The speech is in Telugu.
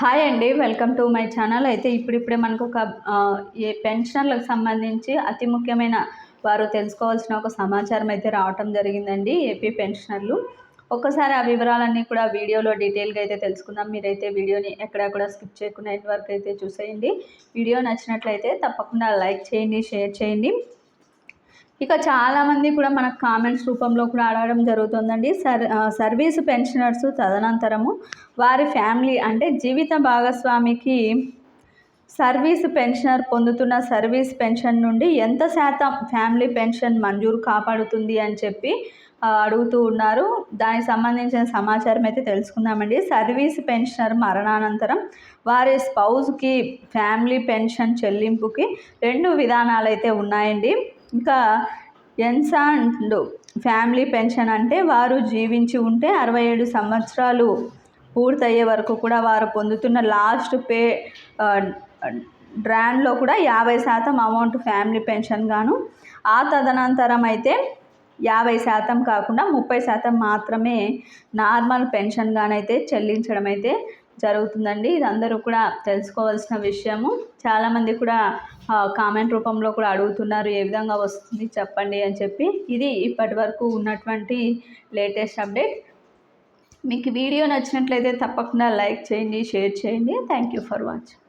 హాయ్ అండి వెల్కమ్ టు మై ఛానల్. అయితే ఇప్పుడిప్పుడే మనకు ఒక ఏ పెన్షనర్లకు సంబంధించి అతి ముఖ్యమైన వారు తెలుసుకోవాల్సిన ఒక సమాచారం అయితే రావటం జరిగిందండి ఏపీ పెన్షనర్లు. ఒక్కసారి ఆ వివరాలన్నీ కూడా వీడియోలో డీటెయిల్గా అయితే తెలుసుకుందాం. మీరైతే వీడియోని ఎక్కడెక్కడ కూడా స్కిప్ చేయకుండా ఇంటి వరకు అయితే చూసేయండి. వీడియో నచ్చినట్లయితే తప్పకుండా లైక్ చేయండి షేర్ చేయండి. ఇక చాలామంది కూడా మనకు కామెంట్స్ రూపంలో కూడా అడగడం జరుగుతుందండి. సర్ సర్వీస్ పెన్షనర్స్ తదనంతరము వారి ఫ్యామిలీ అంటే జీవిత భాగస్వామికి సర్వీస్ పెన్షనర్ పొందుతున్న సర్వీస్ పెన్షన్ నుండి ఎంత శాతం ఫ్యామిలీ పెన్షన్ మంజూరు కాపాడుతుంది అని చెప్పి అడుగుతూ ఉన్నారు. దానికి సంబంధించిన సమాచారం అయితే తెలుసుకుందామండి. సర్వీస్ పెన్షనర్ మరణానంతరం వారి స్పౌజ్కి ఫ్యామిలీ పెన్షన్ చెల్లింపుకి రెండు విధానాలు అయితే ఉన్నాయండి. ఇంకా ఎన్సాండ్ ఫ్యామిలీ పెన్షన్ అంటే వారు జీవించి ఉంటే అరవై ఏడు సంవత్సరాలు పూర్తయ్యే వరకు కూడా వారు పొందుతున్న లాస్ట్ పే డ్రాన్లో కూడా యాభై శాతం అమౌంట్ ఫ్యామిలీ పెన్షన్ గాను ఆ తదనంతరం అయితే యాభై శాతం కాకుండా ముప్పై శాతం మాత్రమే నార్మల్ పెన్షన్గానైతే చెల్లించడం అయితే జరుగుతుందండి. ఇది అందరూ కూడా తెలుసుకోవాల్సిన విషయము. చాలామంది కూడా కామెంట్ రూపంలో కూడా అడుగుతున్నారు ఏ విధంగా వస్తుంది చెప్పండి అని చెప్పి. ఇది ఇప్పటి వరకు ఉన్నటువంటి లేటెస్ట్ అప్డేట్. మీకు వీడియో నచ్చినట్లయితే తప్పకుండా లైక్ చేయండి షేర్ చేయండి. Thank you for watching.